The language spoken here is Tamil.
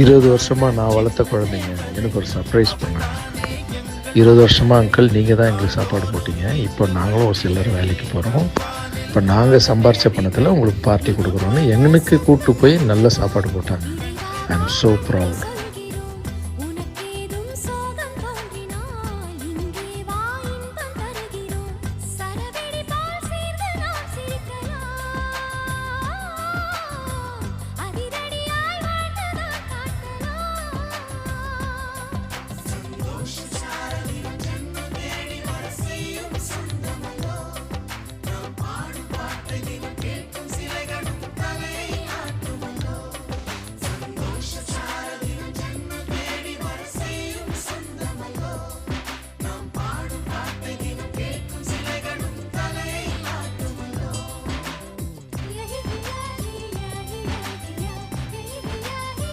இருபது வருஷமாக நான் வளர்த்த குழந்தைங்க எனக்கு ஒரு சர்ப்ரைஸ் பண்ணாங்க இருபது வருஷமாக அங்கிள் நீங்கள் தான் எங்களுக்கு சாப்பாடு போட்டீங்க. இப்போ நாங்களும் ஒரு சிலர் வேலைக்கு போகிறோம் இப்போ நாங்கள் சம்பாரித்த பணத்தில் உங்களுக்கு பார்ட்டி கொடுக்குறோன்னு எங்களுக்கு கூப்பிட்டு போய் நல்ல சாப்பாடு போட்டாங்க. I am so proud